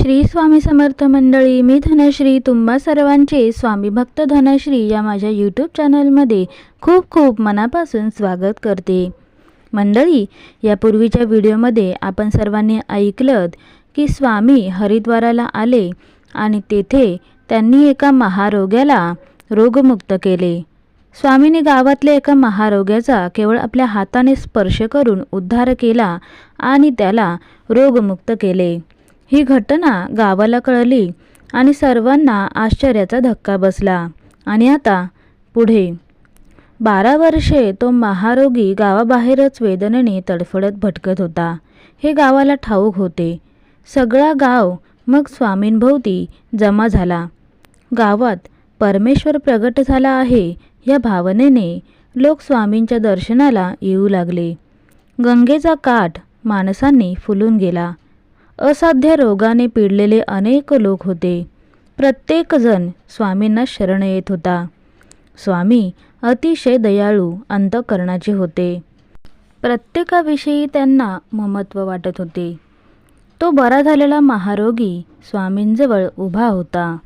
श्री स्वामी समर्थ मंडळी मी धनश्री तुम्हा सर्वांचे स्वामी भक्त धनश्री या माझ्या यूट्यूब चॅनलमध्ये खूप खूप मनापासून स्वागत करते. मंडळी यापूर्वीच्या व्हिडिओमध्ये आपण सर्वांनी ऐकलं की स्वामी हरिद्वाराला आले आणि तेथे त्यांनी एका महारोग्याला रोगमुक्त केले. स्वामीने गावातल्या एका महारोग्याचा केवळ आपल्या हाताने स्पर्श करून उद्धार केला आणि त्याला रोगमुक्त केले. ही घटना गावाला कळली आणि सर्वांना आश्चर्याचा धक्का बसला. आणि आता पुढे. बारा वर्षे तो महारोगी गावाबाहेरच वेदनेने तडफडत भटकत होता. हे गावाला ठाऊक होते. सगळा गाव मग स्वामींभोवती जमा झाला. गावात परमेश्वर प्रगट झाला आहे या भावनेने लोक स्वामींच्या दर्शनाला येऊ लागले. गंगेचा काठ माणसांनी फुलून गेला. असाध्य रोगाने पिडलेले अनेक लोक होते. प्रत्येकजण स्वामींना शरण येत होता. स्वामी अतिशय दयाळू अंतकरणाचे होते. प्रत्येकाविषयी त्यांना ममत्व वाटत होते. तो बरा झालेला महारोगी स्वामींजवळ उभा होता.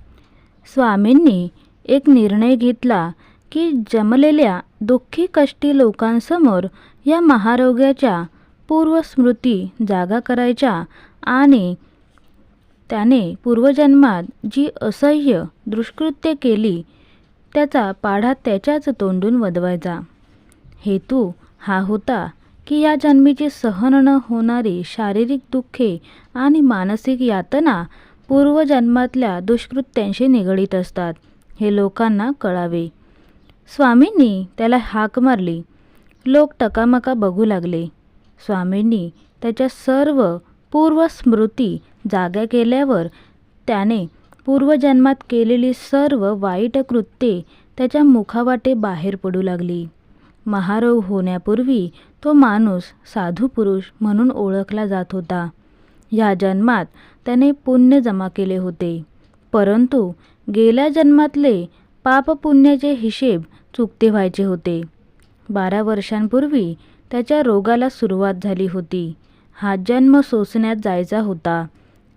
स्वामींनी एक निर्णय घेतला की जमलेल्या दुःखी कष्टी लोकांसमोर या महारोग्याच्या पूर्वस्मृती जागा करायच्या आणि त्याने पूर्वजन्मात जी असह्य दुष्कृत्य केली त्याचा पाढा त्याच्याच तोंडून वदवायचा. हेतू हा होता की या जन्मीची सहन न होणारी शारीरिक दुःखे आणि मानसिक यातना पूर्वजन्मातल्या दुष्कृत्यांशी निगडीत असतात हे लोकांना कळावे. स्वामींनी त्याला हाक मारली. लोक टकामका बघू लागले. स्वामींनी त्याच्या सर्व पूर्वस्मृती जाग्या केल्यावर त्याने पूर्वजन्मात केलेली सर्व वाईट कृत्ये त्याच्या मुखावाटे बाहेर पडू लागली. महारोग होण्यापूर्वी तो माणूस साधू पुरुष म्हणून ओळखला जात होता. ह्या जन्मात त्याने पुण्य जमा केले होते. परंतु गेल्या जन्मातले पापपुण्याचे हिशेब चुकते व्हायचे होते. बारा वर्षांपूर्वी त्याच्या रोगाला सुरुवात झाली होती. हा जन्म सोसण्यात जायचा होता.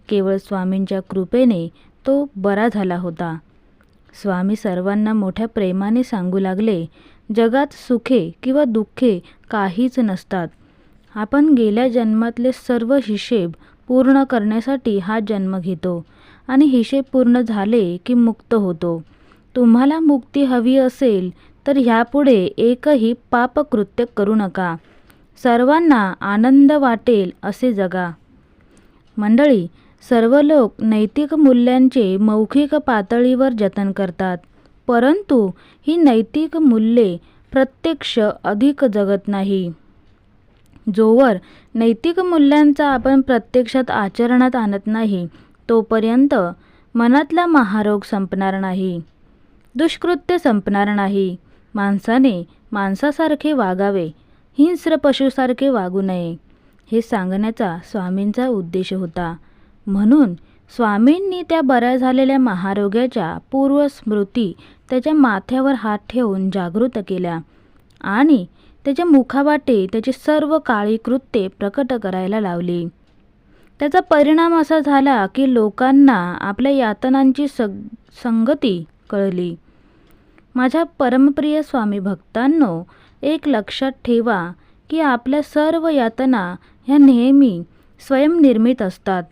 केवळ स्वामींच्या कृपेने तो बरा झाला होता. स्वामी सर्वांना मोठ्या प्रेमाने सांगू लागले जगात सुखे किंवा दुःखे काहीच नसतात. आपण गेल्या जन्मातले सर्व हिशेब पूर्ण करण्यासाठी हा जन्म घेतो आणि हिशेब पूर्ण झाले की मुक्त होतो. तुम्हाला मुक्ती हवी असेल तर ह्यापुढे एकही पापकृत्य करू नका. सर्वांना आनंद वाटेल असे जगा. मंडळी सर्व लोक नैतिक मूल्यांचे मौखिक पातळीवर जतन करतात परंतु ही नैतिक मूल्ये प्रत्यक्ष अधिक जगत नाही. जोवर नैतिक मूल्यांचा आपण प्रत्यक्षात आचरणात आणत नाही तोपर्यंत मनातला महारोग संपणार नाही. दुष्कृत्य संपणार नाही. माणसाने माणसासारखे वागावे. हिंस्र पशुसारखे वागू नये हे सांगण्याचा स्वामींचा उद्देश होता. म्हणून स्वामींनी त्या बऱ्या झालेल्या महारोग्याच्या पूर्वस्मृती त्याच्या माथ्यावर हात ठेवून जागृत केल्या आणि त्याच्या मुखावाटे त्याची सर्व काळी कृत्ये प्रकट करायला लावली. त्याचा परिणाम असा झाला की लोकांना आपल्या यातनांची सग संगती कळली. माझ्या परमप्रिय स्वामी भक्तांनो एक लक्षात ठेवा की आपल्या सर्व यातना ह्या नेहमी स्वयंनिर्मित असतात.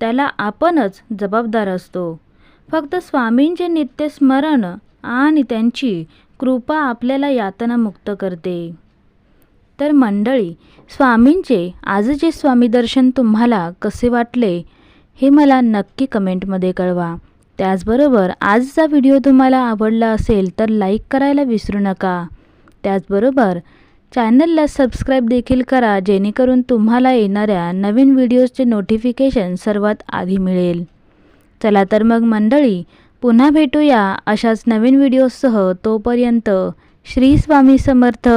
त्याला आपणच जबाबदार असतो. फक्त स्वामींचे नित्यस्मरण आणि त्यांची कृपा आपल्याला यातनामुक्त करते. तर मंडळी स्वामींचे आजचे स्वामी दर्शन तुम्हाला कसे वाटले हे मला नक्की कमेंटमध्ये कळवा. त्याचबरोबर आजचा व्हिडिओ तुम्हाला आवडला असेल तर लाईक करायला विसरू नका. त्याचबरोबर चॅनलला सबस्क्राईब देखील करा जेणेकरून तुम्हाला येणाऱ्या नवीन व्हिडिओजचे नोटिफिकेशन सर्वात आधी मिळेल. चला तर मग मंडळी पुन्हा भेटूया अशाच नवीन व्हिडिओसह तोपर्यंत श्री स्वामी समर्थ.